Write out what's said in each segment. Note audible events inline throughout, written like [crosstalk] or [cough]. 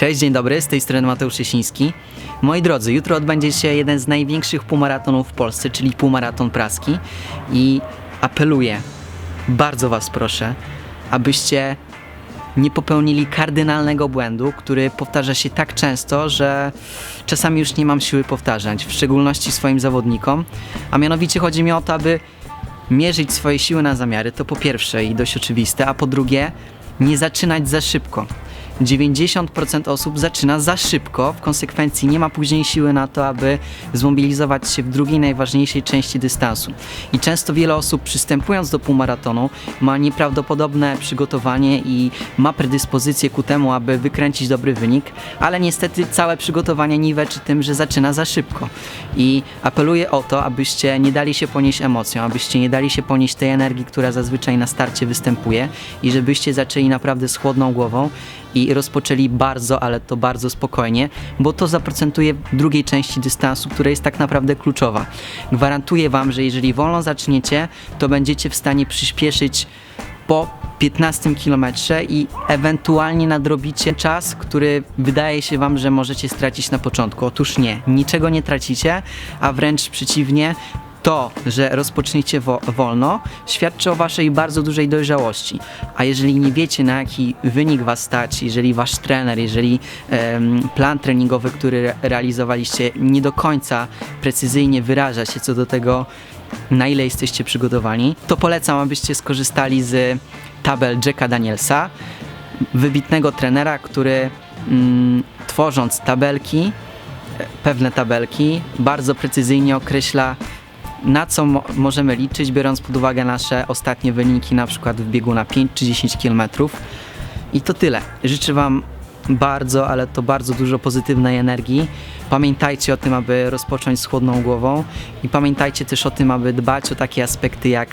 Cześć, dzień dobry, z tej strony Mateusz Jasiński. Moi drodzy, jutro odbędzie się jeden z największych półmaratonów w Polsce, czyli półmaraton praski i apeluję, bardzo was proszę, abyście nie popełnili kardynalnego błędu, który powtarza się tak często, że czasami już nie mam siły powtarzać, w szczególności swoim zawodnikom, a mianowicie chodzi mi o to, aby mierzyć swoje siły na zamiary, to po pierwsze i dość oczywiste, a po drugie nie zaczynać za szybko. 90% osób zaczyna za szybko, w konsekwencji nie ma później siły na to, aby zmobilizować się w drugiej najważniejszej części dystansu. I często wiele osób przystępując do półmaratonu ma nieprawdopodobne przygotowanie i ma predyspozycję ku temu, aby wykręcić dobry wynik, ale niestety całe przygotowanie niweczy tym, że zaczyna za szybko. I apeluję o to, abyście nie dali się ponieść emocjom, abyście nie dali się ponieść tej energii, która zazwyczaj na starcie występuje i żebyście zaczęli naprawdę z chłodną głową i rozpoczęli bardzo, ale to bardzo spokojnie, bo to zaprocentuje drugiej części dystansu, która jest tak naprawdę kluczowa. Gwarantuję Wam, że jeżeli wolno zaczniecie, to będziecie w stanie przyspieszyć po 15 kilometrze i ewentualnie nadrobicie czas, który wydaje się Wam, że możecie stracić na początku. Otóż nie, niczego nie tracicie, a wręcz przeciwnie, to, że rozpoczniecie wo- wolno, świadczy o waszej bardzo dużej dojrzałości. A jeżeli nie wiecie, na jaki wynik was stać, jeżeli wasz trener, jeżeli plan treningowy, który re- realizowaliście, nie do końca precyzyjnie wyraża się co do tego, na ile jesteście przygotowani, to polecam, abyście skorzystali z tabel Jacka Danielsa, wybitnego trenera, który mm, tworząc tabelki, e, pewne tabelki, bardzo precyzyjnie określa na co mo- możemy liczyć, biorąc pod uwagę nasze ostatnie wyniki, na przykład w biegu na 5 czy 10 km. I to tyle. Życzę Wam bardzo, ale to bardzo dużo pozytywnej energii. Pamiętajcie o tym, aby rozpocząć z chłodną głową i pamiętajcie też o tym, aby dbać o takie aspekty jak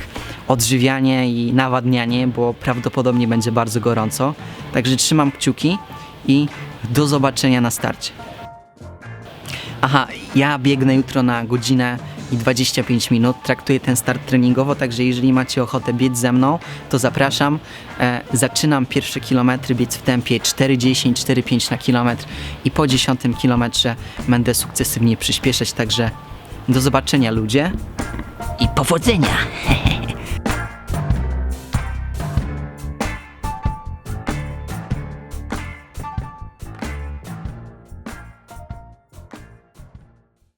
odżywianie i nawadnianie, bo prawdopodobnie będzie bardzo gorąco. Także trzymam kciuki i do zobaczenia na starcie. Aha, ja biegnę jutro na godzinę i 25 minut. Traktuję ten start treningowo, także jeżeli macie ochotę biec ze mną, to zapraszam. E, zaczynam pierwsze kilometry biec w tempie 4,10, 4,5 na kilometr i po 10 kilometrze będę sukcesywnie przyspieszać, także do zobaczenia ludzie i powodzenia! [laughs]